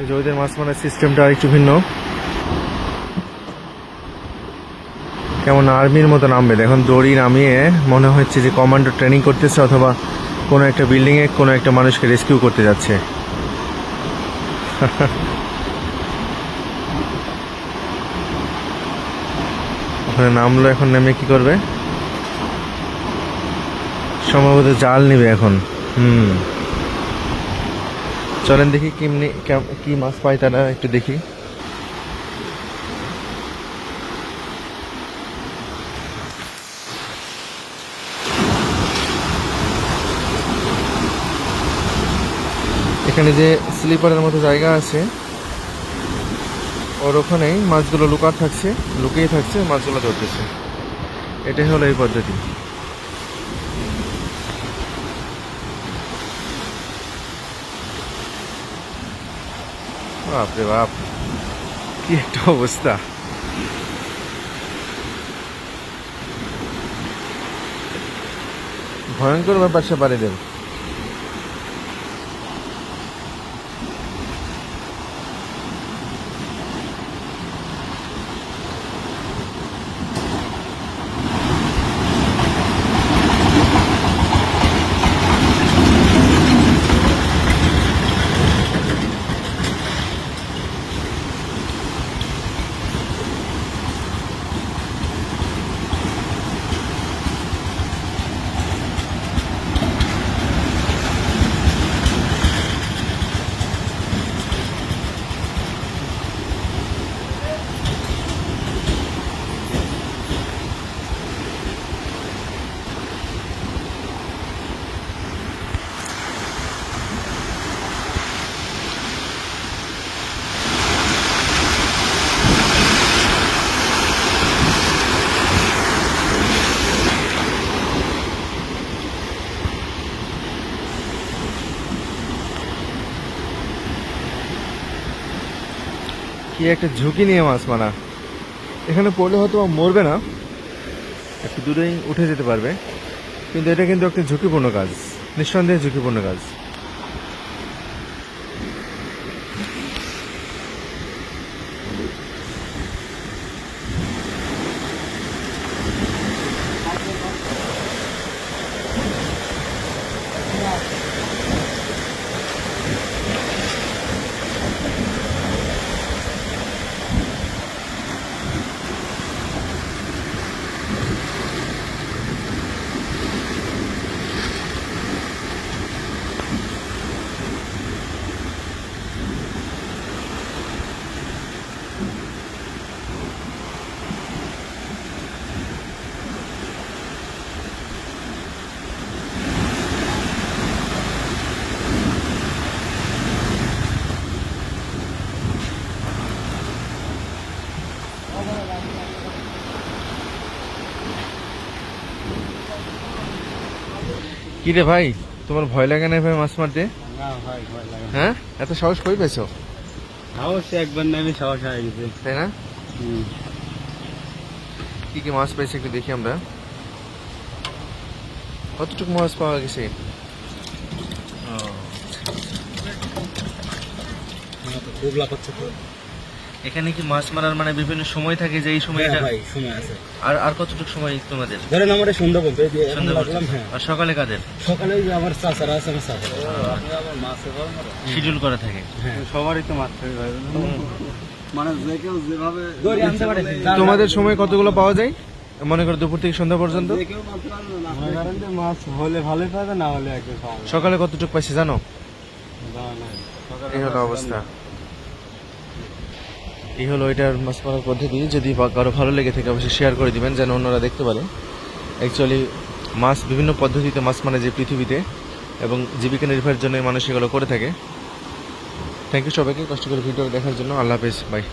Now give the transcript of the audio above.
এই মাছ মারার সিস্টেমটা একটু ভিন্ন। কেমন আর্মির মতো নামবে? এখন দড়ি নামিয়ে মনে হচ্ছে যে কমান্ডো ট্রেনিং করতেছে অথবা কোনো একটা বিল্ডিংয়ে কোনো একটা মানুষকে রেস্কিউ করতে যাচ্ছে। ওখানে নামলো এখন, নেমে কি করবে? সম্ভবত জাল নিবে এখন। হুম। চলেন দেখি কেমনি কেম- কি মাছ পায় তারা, একটু দেখি। এখানে যে স্লিপারের মতো জায়গা আছে, ওর ওখানেই মাছগুলো লুকার থাকছে, লুকিয়ে থাকছে, মাছগুলো ধরতেছে। এটাই হলো এই পদ্ধতি। বাপরে বাপ কি একটা অবস্থা ভয়ঙ্কর ব্যাপার সে পারে দেব কি একটা ঝুঁকি নিয়ে মাছ মারা এখানে পড়লে হয়তো মরবে না। একটু দূরেই উঠে যেতে পারবে। কিন্তু এটা কিন্তু একটা ঝুঁকিপূর্ণ কাজ। নিঃসন্দেহে ঝুঁকিপূর্ণ কাজ। কি রে ভাই তোমার ভয় লাগে না ভাই মাছ মারতে? না না। হ্যাঁ? এত সাহস কই পেয়েছ অবশ্যই একবার নেমে সাহস হয়ে গেছে। তাই না। কি কি মাছ পেয়েছি একটু দেখি আমরা। কতটুকু মাছ পাওয়া গেছে? না তো খুব লাফাচ্ছে তো। এখানে কি মাছ মারার মানে বিভিন্ন সময় থাকে যে এই সময় হ্যাঁ এটা ভাই সময় আছে। আর আর কতটুকু সময় তোমাদের? ধরেন আমার সন্ধ্যা এখন সন্ধ্যা লাগলাম পর্যন্ত। হ্যাঁ। আর সকালে কাদের? সকালে যে আমার চাচারা আছে আমার চাচারা। আমার মাছে শিডিউল করা থাকে। হ্যাঁ। সবারই তো মারতে হবে ভাই। মানে যে কেউ যেভাবে দড়ি আনতে পারে। তোমাদের সময় কতগুলো পাওয়া যায়? মনে করো দুপুর থেকে সন্ধ্যা পর্যন্ত? মনে মাছ হলে ভালোই পাবে না হলে একটু সকালে কতটুকু পাইছে জানো? এই হলো অবস্থা। এই হলো এটার মাছ মারার পদ্ধতি। যদি কারও ভালো লেগে থাকে, অবশ্যই শেয়ার করে দিবেন, যেন অন্যরা দেখতে পারে। অ্যাকচুয়ালি মাছ বিভিন্ন পদ্ধতিতে মাছ মানে যে পৃথিবীতে এবং জীবিকা নির্বাহের জন্য মানুষ এগুলো করে থাকে। থ্যাংক ইউ সবাইকে, কষ্ট করে ভিডিও দেখার জন্য। আল্লাহ হাফেজ বাই